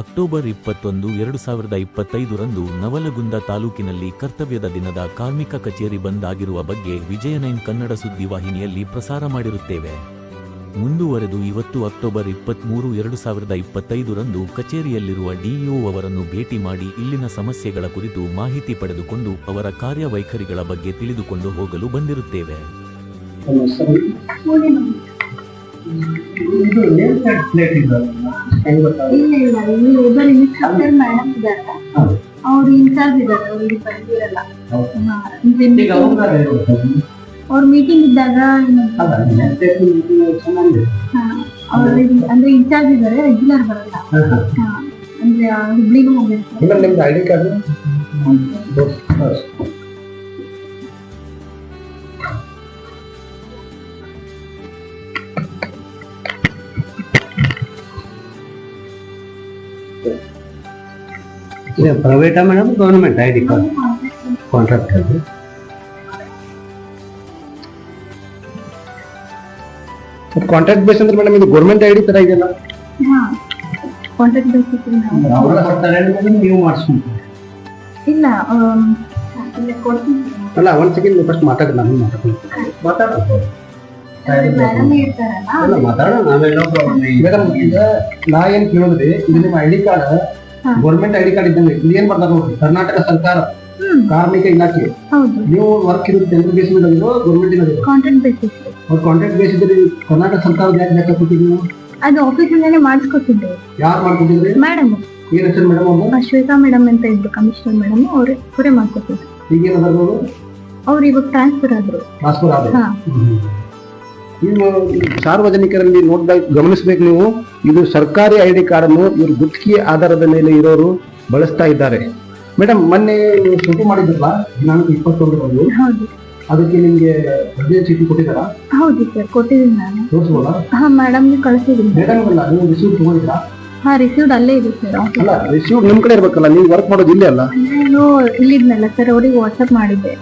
October ಇಪ್ಪತ್ತೊಂದು, ಎರಡು ಸಾವಿರದ ಇಪ್ಪತ್ತೈದರಂದು ನವಲಗುಂದ ತಾಲೂಕಿನಲ್ಲಿ ಕರ್ತವ್ಯದ ದಿನದ ಕಾರ್ಮಿಕ ಕಚೇರಿ ಬಂದ್ ಆಗಿರುವ ಬಗ್ಗೆ ವಿಜಯನೈನ್ ಕನ್ನಡ ಸುದ್ದಿವಾಹಿನಿಯಲ್ಲಿ ಪ್ರಸಾರ ಮಾಡಿರುತ್ತೇವೆ. ಮುಂದುವರೆದು ಇವತ್ತು ಅಕ್ಟೋಬರ್ ಇಪ್ಪತ್ಮೂರು, ಎರಡು ಸಾವಿರದ ಇಪ್ಪತ್ತೈದರಂದು ಕಚೇರಿಯಲ್ಲಿರುವ ಡಿಇಒ ಅವರನ್ನು ಭೇಟಿ ಮಾಡಿ ಇಲ್ಲಿನ ಸಮಸ್ಯೆಗಳ ಕುರಿತು ಮಾಹಿತಿ ಪಡೆದುಕೊಂಡು ಅವರ ಕಾರ್ಯವೈಖರಿಗಳ ಬಗ್ಗೆ ತಿಳಿದುಕೊಂಡು ಹೋಗಲು ಬಂದಿರುತ್ತೇವೆ. ಇಲ್ಲ ಇಲ್ಲ ಇಲ್ಲಿ ಲೇಬರ್ ಇನ್ಸ್ಟ್ರಕ್ಟರ್ ಮೇಡಮ್ ಇದ್ದಾರೆ. ಅವ್ರು ಇನ್ಚಾರ್ಜ್ ಇದ್ದಾರೆ ಅವ್ರಿಗೆ ಬಂದಿರಲ್ಲ. ಅವ್ರ ಮೀಟಿಂಗ್ ಇದ್ದಾಗ ಅವ್ರಿಗೆ ಅಂದ್ರೆ ಇನ್ಚಾರ್ಜ್ ಇದ್ದಾರೆ ರೆಗ್ಯುಲರ್ ಬರಲ್ಲ. ಅಂದ್ರೆ ಹುಬ್ಳಿಗೂ ಹೋಗಿರ್ತಾರೆ ನಿಮ್ಮಲ್ಲಿ ನಿಮ್ದು I D card ಪ್ರೈವೇಟಾ madam government I D card contract ಅದು. ಕಾಂಟ್ರಾಕ್ಟ್ ಬೇಸ್ ಅಂದ್ರೆ ಮೇಡಮ್ ಇದು ಗೌರ್ಮೆಂಟ್ ಐ ಡಿ ತರ ಇದೆಯಲ್ಲ? ಕಾಂಟ್ರಾಕ್ಟ್ ಬೇಸಿಸ್ ಅವರ ಕೊಡ್ತಾರೆ ಅಂದ್ರೆ ನೀವು ಮಾಡಿಸ್ಕೊಂತೀರಿ? ಇಲ್ಲ ಆಮ್, ಇಲ್ಲ ಕೊಡ್ತೀನಿ. ಅಲ್ಲ ಒಂದು ಸೆಕೆಂಡ್ ಫಸ್ಟ್ ಮಾತಾಡಿ ನಾನು ಮಾತಾಡ್ತೀನಿ. ಮಾತಾಡೋದು ನಾ ಏನ್ ಕೇಳಿದ್ರಿ ಇದು ನಿಮ್ಮ I D card. Government ID card ಇದ್ದಂಗೆ ಇಲ್ಲಿ ಏನ್ ಬರ್ತಾರೆ ನೋಡ್ರಿ ಕರ್ನಾಟಕ ಸರ್ಕಾರ ಹ್ಮ್. ಕಾರ್ಮಿಕ ಇಲಾಖೆ. ಹೌದು. ನೀವು ವರ್ಕ್ ಇರೋದು ಜನರಲ್ ಬೇಸ್ ಮೇಲೆ ಗೌರ್ಮೆಂಟ್ ಇರೋದು ಕಾಂಟ್ರಾಕ್ಟ್ ಬೇಸಿಸ್ ಅವ್ರು ಕಾಂಟ್ರಾಕ್ಟ್ ಬೇಸ್ ಇದ್ರೆ ಕರ್ನಾಟಕ ಸರ್ಕಾರ ಯಾಕೆ ಲೆಕ್ಕ ಕೊಟ್ಟಿದ್ರಿ ಅದು ಆಫೀಸ್ ಇಂದಾನೆ ಮಾಡಿಸ್ಕೊತಿದ್ದೆ ಯಾರು ಮಾಡ್ಕೊಟ್ಟಿದ್ರಿ ಮೇಡಮ್ ಏನ್ ಹೆಸರು ಮೇಡಮ್ ಅವ್ರು ಶ್ವೇತಾ ಮೇಡಮ್ ಅಂತ ಇದ್ರು ಕಮಿಷನರ್ ಮೇಡಮ್ ಅವ್ರೆ ಅವರೇ ಮಾಡ್ಕೊತಿದ್ರು ಈಗ ಏನದಾರ ಅವರು? ಅವ್ರು ಇವಾಗ ಟ್ರಾನ್ಸ್ಫರ್ ಆದ್ರು. ಟ್ರಾನ್ಸ್ಫರ್ ಆದ್ರೆ. ನೀವು ಸಾರ್ವಜನಿಕರಲ್ಲಿ ನೋಡ್ದಾಗ ಗಮನಿಸ್ಬೇಕು ನೀವು. ಇದು ಸರ್ಕಾರಿ ಐ ಡಿ ಕಾರ್ಡ್ ಅನ್ನು ಇವರು ಗುತ್ತಿಗೆ ಆಧಾರದ ಮೇಲೆ ಇರೋರು ಬಳಸ್ತಾ ಇದ್ದಾರೆ. ಮೇಡಮ್ ಮೊನ್ನೆ ನೀವು ಶುರು ಮಾಡಿದ್ರಲ್ಲ ದಿನಾಂಕ ಇಪ್ಪತ್ತೊಂದರಂದು ಅದಕ್ಕೆ ನಿಮ್ಗೆ ರಜೆ ಚೀಟಿ ಕೊಟ್ಟಿದ್ದಾರಾ? ಹೌದು ಸರ್ ಕೊಟ್ಟಿದ್ದೀನಿ ನಾನು. ತೋರಿಸ್ಬೋದಾ? ಹಾ ಮೇಡಮ್ಗೆ ಕಳಿಸಿದ್ದೀನಿ ಮೇಡಮ್ ಅಲ್ಲ ನೀವು ರಿಸೀವ್ ತಗೊಂಡಿದ್ರಾ ಹಾ ರಿಸೀವ್ಡ್ ಅಲ್ಲೇ ಇದೆ ಸರ್ ಅಲ್ಲ ರಿಸೀವ್ ನಿಮ್ಮ ಕಡೆ ಇರಬೇಕಲ್ಲ ನೀವು ವರ್ಕ್ ಮಾಡೋದು ಇಲ್ಲೇ ಅಲ್ಲ? ನಾನು ಇಲ್ಲಿದ್ನಲ್ಲ ಸರ್ ಅವ್ರಿಗೆ ವಾಟ್ಸಪ್ ಮಾಡಿದ್ದೆ.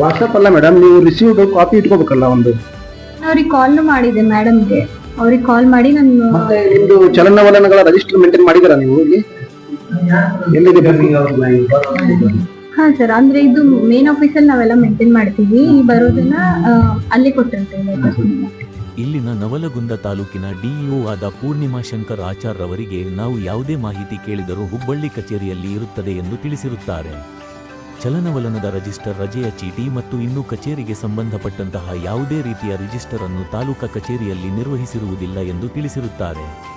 ವಾಟ್ಸಪ್ ಅಲ್ಲ ಮೇಡಮ್ ನೀವು ರಿಸೀವ್ಡ್ ಕಾಪಿ ಇಟ್ಕೋಬೇಕಲ್ಲ ಒಂದು. ಅವ್ರಿಗೆ ಕಾಲ್ ಮಾಡಿದೆ ಮೇಡಮ್ಗೆ ಅವ್ರಿಗೆ ಕಾಲ್ ಮಾಡಿ ನಾನು ಮತ್ತೆ ನಿಮ್ದು ಚಲನವಲನಗಳ ರಿಜಿಸ್ಟರ್ ಮೇಂಟೈನ್ ಮಾಡಿದರ ನೀವು ಇಲ್ಲಿ? ಎಲ್ಲಿದೆ ಹಾ ಸರ್ ಅಂದ್ರೆ ಇದು ಮೇನ್ ಆಫೀಸಲ್ಲಿ ನಾವೆಲ್ಲ ಮೇಂಟೈನ್ ಮಾಡ್ತೀವಿ. ಈ ಬರೋದನ್ನ ಅಲ್ಲಿ ಅಲ್ಲೇ ಕೊಟ್ಟಿರ್ತೇವೆ. ಇಲ್ಲಿನ ನವಲಗುಂದ ತಾಲೂಕಿನ ಡಿಇಒ ಆದ ಪೂರ್ಣಿಮಾ ಶಂಕರ್ ಆಚಾರ್ ರವರಿಗೆ ನಾವು ಯಾವುದೇ ಮಾಹಿತಿ ಕೇಳಿದರೂ ಹುಬ್ಬಳ್ಳಿ ಕಚೇರಿಯಲ್ಲಿ ಇರುತ್ತದೆ ಎಂದು ತಿಳಿಸಿರುತ್ತಾರೆ. ಚಲನವಲನದ ರಿಜಿಸ್ಟರ್ ರಜೆಯ ಚೀಟಿ ಮತ್ತು ಇನ್ನೂ ಕಚೇರಿಗೆ ಸಂಬಂಧಪಟ್ಟಂತಹ ಯಾವುದೇ ರೀತಿಯ ರಿಜಿಸ್ಟರ್ ಅನ್ನು ತಾಲೂಕಾ ಕಚೇರಿಯಲ್ಲಿ ನಿರ್ವಹಿಸಿರುವುದಿಲ್ಲ ಎಂದು ತಿಳಿಸಿರುತ್ತಾರೆ.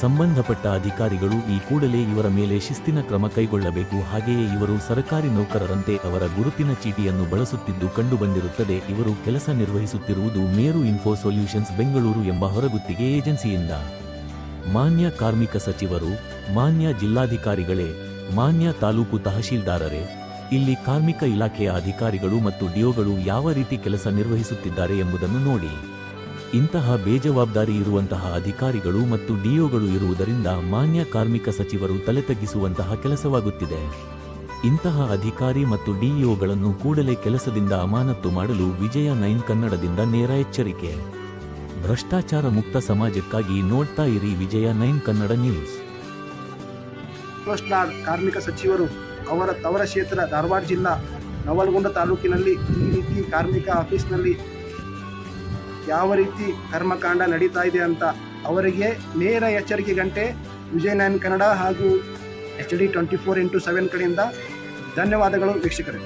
ಸಂಬಂಧಪಟ್ಟ ಅಧಿಕಾರಿಗಳು ಈ ಕೂಡಲೇ ಇವರ ಮೇಲೆ ಶಿಸ್ತಿನ ಕ್ರಮ ಕೈಗೊಳ್ಳಬೇಕು. ಹಾಗೆಯೇ ಇವರು ಸರ್ಕಾರಿ ನೌಕರರಂತೆ ಅವರ ಗುರುತಿನ ಚೀಟಿಯನ್ನು ಬಳಸುತ್ತಿದ್ದು ಕಂಡುಬಂದಿರುತ್ತದೆ. ಇವರು ಕೆಲಸ ನಿರ್ವಹಿಸುತ್ತಿರುವುದು ಮೇರು ಇನ್ಫೋ ಸೊಲ್ಯೂಷನ್ಸ್ ಬೆಂಗಳೂರು ಎಂಬ ಹೊರಗುತ್ತಿಗೆ ಏಜೆನ್ಸಿಯಿಂದ. ಮಾನ್ಯ ಕಾರ್ಮಿಕ ಸಚಿವರು, ಮಾನ್ಯ ಜಿಲ್ಲಾಧಿಕಾರಿಗಳೇ, ಮಾನ್ಯ ತಾಲೂಕು ತಹಶೀಲ್ದಾರರೇ ಇಲ್ಲಿ ಕಾರ್ಮಿಕ ಇಲಾಖೆಯ ಅಧಿಕಾರಿಗಳು ಮತ್ತು ಡಿಒಗಳು ಯಾವ ರೀತಿ ಕೆಲಸ ನಿರ್ವಹಿಸುತ್ತಿದ್ದಾರೆ ಎಂಬುದನ್ನು ನೋಡಿ. ಇಂತಹ ಬೇಜವಾಬ್ದಾರಿ ಇರುವಂತಹ ಅಧಿಕಾರಿಗಳು ಮತ್ತು ಡಿಒಗಳು ಇರುವುದರಿಂದ ಮಾನ್ಯ ಕಾರ್ಮಿಕ ಸಚಿವರು ತಲೆ ತಗ್ಗಿಸುವಂತಹ ಕೆಲಸವಾಗುತ್ತಿದೆ. ಇಂತಹ ಅಧಿಕಾರಿ ಮತ್ತು ಡಿಇಒಗಳನ್ನು ಕೂಡಲೇ ಕೆಲಸದಿಂದ ಅಮಾನತ್ತು ಮಾಡಲು ವಿಜಯ ನೈನ್ ಕನ್ನಡದಿಂದ ನೇರ ಎಚ್ಚರಿಕೆ. ಭ್ರಷ್ಟಾಚಾರ ಮುಕ್ತ ಸಮಾಜಕ್ಕಾಗಿ ನೋಡ್ತಾ ಇರಿ ವಿಜಯ ನೈನ್ ಕನ್ನಡ ನ್ಯೂಸ್. ಕಾರ್ಮಿಕ ಸಚಿವರು ಅವರ ತವರ ಕ್ಷೇತ್ರ ಧಾರವಾಡ ಜಿಲ್ಲಾ ನವಲಗುಂದ ತಾಲೂಕಿನಲ್ಲಿ ಈ ರೀತಿ ಕಾರ್ಮಿಕ ಆಫೀಸ್ನಲ್ಲಿ ಯಾವ ರೀತಿ ಕರ್ಮಕಾಂಡ ನಡೀತಾ ಇದೆ ಅಂತ ಅವರಿಗೆ ನೇರ ಎಚ್ಚರಿಕೆ ಗಂಟೆ ವಿಜಯ ನೈನ್ ಕನ್ನಡ ಹಾಗೂ H D twenty four into seven ಕಡೆಯಿಂದ ಧನ್ಯವಾದಗಳು ವೀಕ್ಷಕರೇ.